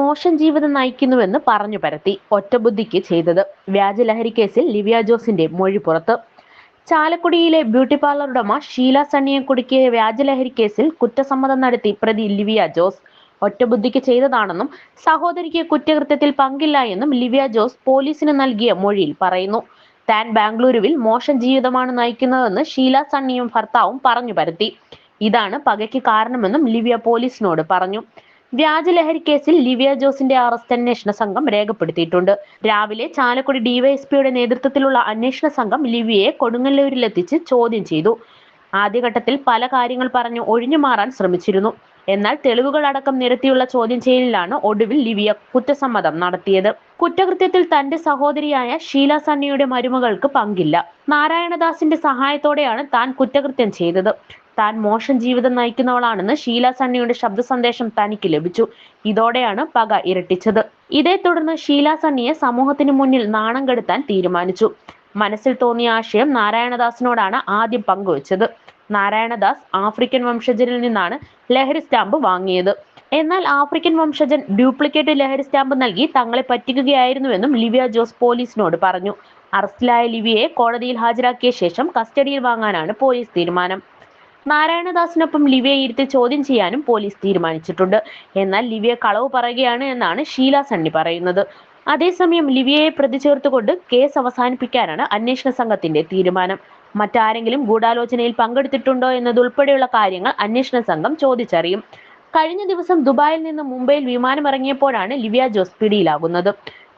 മോശം ജീവിതം നയിക്കുന്നുവെന്ന് പറഞ്ഞു പരത്തി ഒറ്റബുദ്ധിക്ക് ചെയ്തത്. വ്യാജലഹരി കേസിൽ ലിവിയ ജോസിന്റെ മൊഴി പുറത്ത്. ചാലക്കുടിയിലെ ബ്യൂട്ടി പാർലർ ഉടമ ഷീല സണ്ണിയെ കുടുക്കിയ വ്യാജലഹരി കേസിൽ കുറ്റസമ്മതം നടത്തി പ്രതി ലിവിയ ജോസ്. ഒറ്റബുദ്ധിക്ക് ചെയ്തതാണെന്നും സഹോദരിക്ക് കുറ്റകൃത്യത്തിൽ പങ്കില്ല എന്നും ലിവിയ ജോസ് പോലീസിന് നൽകിയ മൊഴിയിൽ പറയുന്നു. താൻ ബാംഗ്ലൂരുവിൽ മോശം ജീവിതമാണ് നയിക്കുന്നതെന്ന് ഷീല സണ്ണിയും ഭർത്താവും പറഞ്ഞു പരത്തി. ഇതാണ് പകയ്ക്ക് കാരണമെന്നും ലിവിയ പോലീസിനോട് പറഞ്ഞു. വ്യാജലഹരി കേസിൽ ലിവിയ ജോസിന്റെ അറസ്റ്റ് അന്വേഷണ സംഘം രേഖപ്പെടുത്തിയിട്ടുണ്ട്. രാവിലെ ചാലക്കുടി ഡിവൈഎസ്പിയുടെ നേതൃത്വത്തിലുള്ള അന്വേഷണ സംഘം ലിവിയെ കൊടുങ്ങല്ലൂരിലെത്തിച്ച് ചോദ്യം ചെയ്തു. ആദ്യഘട്ടത്തിൽ പല കാര്യങ്ങൾ പറഞ്ഞു ഒഴിഞ്ഞു മാറാൻ ശ്രമിച്ചിരുന്നു. എന്നാൽ തെളിവുകൾ അടക്കം നിരത്തിയുള്ള ചോദ്യം ചെയ്യലിലാണ് ഒടുവിൽ ലിവിയ കുറ്റസമ്മതം നടത്തിയത്. കുറ്റകൃത്യത്തിൽ തന്റെ സഹോദരിയായ ഷീല സണ്ണിയുടെ മരുമകൾക്ക് പങ്കില്ല. നാരായണദാസിന്റെ സഹായത്തോടെയാണ് താൻ കുറ്റകൃത്യം ചെയ്തത്. താൻ മോശം ജീവിതം നയിക്കുന്നവളാണെന്ന് ഷീല സണ്ണിയുടെ ശബ്ദ സന്ദേശം തനിക്ക് ലഭിച്ചു. ഇതോടെയാണ് പക ഇരട്ടിച്ചത്. ഇതേ തുടർന്ന് ഷീല സണ്ണിയെ സമൂഹത്തിന് മുന്നിൽ നാണം കെടുത്താൻ തീരുമാനിച്ചു. മനസ്സിൽ തോന്നിയ ആശയം നാരായണദാസിനോടാണ് ആദ്യം പങ്കുവച്ചത്. നാരായണദാസ് ആഫ്രിക്കൻ വംശജരിൽ നിന്നാണ് ലഹരി സ്റ്റാമ്പ് വാങ്ങിയത്. എന്നാൽ ആഫ്രിക്കൻ വംശജൻ ഡ്യൂപ്ലിക്കേറ്റ് ലഹരി സ്റ്റാമ്പ് നൽകി തങ്ങളെ പറ്റിക്കുകയായിരുന്നുവെന്നും ലിവിയ ജോസ് പോലീസിനോട് പറഞ്ഞു. അറസ്റ്റിലായ ലിവിയെ കോടതിയിൽ ഹാജരാക്കിയ ശേഷം കസ്റ്റഡിയിൽ വാങ്ങാനാണ് പോലീസ് തീരുമാനം. നാരായണദാസിനൊപ്പം ലിവിയെ ഇരുത്തി ചോദ്യം ചെയ്യാനും പോലീസ് തീരുമാനിച്ചിട്ടുണ്ട്. എന്നാൽ ലിവിയ കളവ് പറയുകയാണ് എന്നാണ് ഷീല സണ്ണി പറയുന്നത്. അതേസമയം ലിവിയയെ പ്രതി ചേർത്തുകൊണ്ട് കേസ് അവസാനിപ്പിക്കാനാണ് അന്വേഷണ സംഘത്തിന്റെ തീരുമാനം. മറ്റാരെങ്കിലും ഗൂഢാലോചനയിൽ പങ്കെടുത്തിട്ടുണ്ടോ എന്നതുൾപ്പെടെയുള്ള കാര്യങ്ങൾ അന്വേഷണ സംഘം ചോദിച്ചറിയും. കഴിഞ്ഞ ദിവസം ദുബായിൽ നിന്ന് മുംബൈയിൽ വിമാനം ഇറങ്ങിയപ്പോഴാണ് ലിവിയ ജോസ് പിടിയിലാകുന്നത്.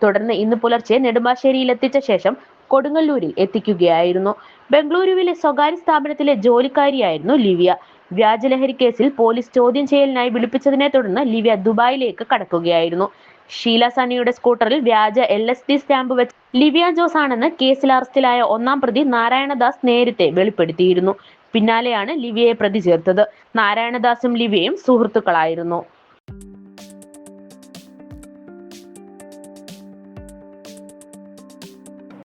തുടർന്ന് ഇന്ന് പുലർച്ചെ നെടുമ്പാശ്ശേരിയിൽ എത്തിച്ച ശേഷം കൊടുങ്ങല്ലൂരിൽ എത്തിക്കുകയായിരുന്നു. ബംഗളൂരുവിലെ സ്വകാര്യ സ്ഥാപനത്തിലെ ജോലിക്കാരിയായിരുന്നു ലിവിയ. വ്യാജലഹരി കേസിൽ പോലീസ് ചോദ്യം ചെയ്യലിനായി വിളിപ്പിച്ചതിനെ തുടർന്ന് ലിവിയ ദുബായിലേക്ക് കടക്കുകയായിരുന്നു. ഷീല സണിയുടെ സ്കൂട്ടറിൽ വ്യാജ എൽ എസ് ഡി സ്റ്റാമ്പ് വെച്ച് ലിവിയ ജോസ് ആണെന്ന് കേസിൽ അറസ്റ്റിലായ ഒന്നാം പ്രതി നാരായണദാസ് നേരത്തെ വെളിപ്പെടുത്തിയിരുന്നു. പിന്നാലെയാണ് ലിവിയയെ പ്രതി ചേർത്തത്. നാരായണദാസും ലിവിയയും സുഹൃത്തുക്കളായിരുന്നു.